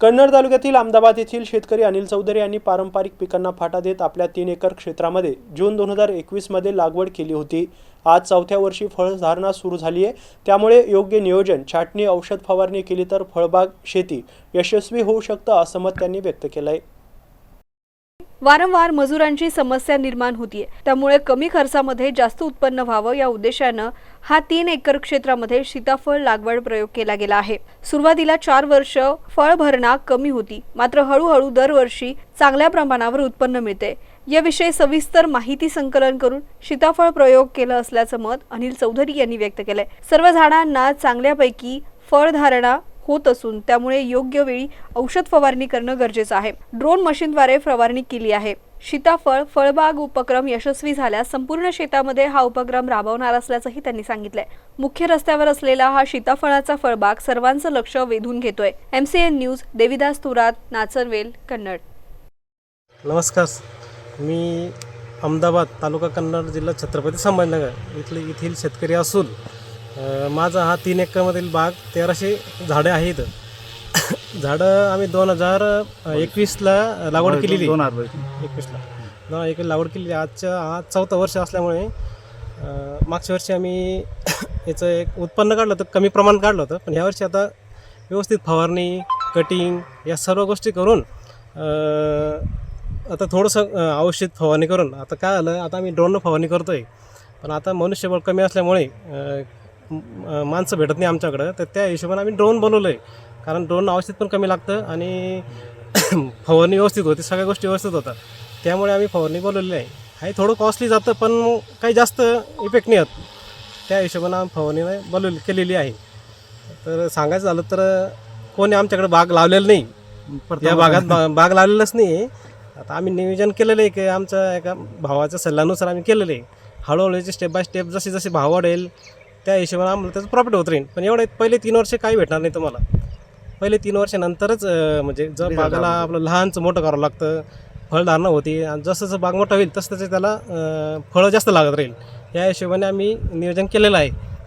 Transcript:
कन्नड तालुक्यातील अहमदाबाद येथील शेतकरी अनिल चौधरी यांनी पारंपरिक पिकांना फाटा देत आपल्या तीन एकर क्षेत्रामध्ये जून दोन हजार एकवीसमध्ये लागवड केली होती. आज चौथ्या वर्षी फळधारणा सुरू झाली आहे. त्यामुळे योग्य नियोजन छाटणी औषध फवारणी केली तर फळबाग शेती यशस्वी होऊ शकतं असं मत त्यांनी व्यक्त केलं आहे वारंवार मजुरांची समस्या निर्माण होतीये. त्यामुळे कमी खर्चामध्ये जास्त उत्पन्न व्हावं या उद्देशानं हा तीन एकर क्षेत्रामध्ये सीताफळ लागवड प्रयोग केला गेला आहे. सुरुवातीला चार वर्ष फळभरणा कमी होती मात्र हळूहळू दरवर्षी चांगल्या प्रमाणावर उत्पन्न मिळते याविषयी सविस्तर माहिती संकलन करून सीताफळ प्रयोग केला असल्याचं मत अनिल चौधरी यांनी व्यक्त केलंय. सर्व झाडांना चांगल्यापैकी फळधारणा होत असून त्यामुळे योग्य वेळी औषध फवारणी करणं गरजेचं आहे. ड्रोन मशीनद्वारे फवारणी केली आहे. सीताफळ फळबाग उपक्रम यशस्वी झाल्यास संपूर्ण शेतामध्ये हा उपक्रम राबवणार असल्याचंही त्यांनी सांगितलंय. मुख्य रस्त्यावर असलेला हा सीताफळाचा फळबाग सर्वांचं लक्ष वेधून घेतोय. MCN news Devidas Turat Nacharvel Kannad. नमस्कार मी अहमदाबाद तालुका कन्नड जिल्हा छत्रपती संभाजीनगर इथले येथील शेतकरी असून माझा हा तीन एकरमधील बाग तेराशे झाडं आहेत झाडं आम्ही दोन हजार एकवीसला लागवड केलेली. दोन हजार एकवीसला. दोन हजार एकवीस लागवड केलेली. आजच्या आज चौथं वर्ष असल्यामुळे मागच्या वर्षी आम्ही याचं एक उत्पन्न काढलं होतं कमी प्रमाण काढलं होतं. पण ह्यावर्षी आता व्यवस्थित फवारणी कटिंग या सर्व गोष्टी करून आता थोडंसं औषध फवारणी करून आता काय आलं आता आम्ही ड्रोननं फवारणी करतो आहे पण आता मनुष्यबळ कमी असल्यामुळे माणसं भेटत नाही आमच्याकडं. तर त्या हिशोबाने आम्ही ड्रोन बनवलं आहे कारण ड्रोन औषध पण कमी लागतं आणि फवारणी व्यवस्थित होते सगळ्या गोष्टी व्यवस्थित होतात. त्यामुळे आम्ही फवारणी बोलवलेली आहे. हे थोडं कॉस्टली जातं पण काही जास्त इफेक्ट नाही होत. त्या हिशोबानं आम्ही फवारणी बोलवली केलेली आहे. तर सांगायचं झालं तर कोणी आमच्याकडे बाग लावलेलं नाही. या भागात बा बाग लावलेलंच नाही. आता आम्ही नियोजन केलेलं आहे की आमच्या एका भावाच्या सल्ल्यानुसार आम्ही केलेलं आहे. हळूहळू स्टेप बाय स्टेप जशी जशी भाव वाढेल त्या हिशोबाने आम्हाला त्याचं प्रॉफिट होत राहील. पण एवढे पहिले तीन वर्ष काही भेटणार नाही तुम्हाला. पहिले तीन वर्षानंतरच म्हणजे जर बागाला आपलं लहानचं मोठं करावं लागतं फळधारणा होती आणि जसं जसं बाग मोठा होईल तसं तसं त्याला फळं जास्त लागत राहील. या हिशोबाने आम्ही नियोजन केलेलं आहे.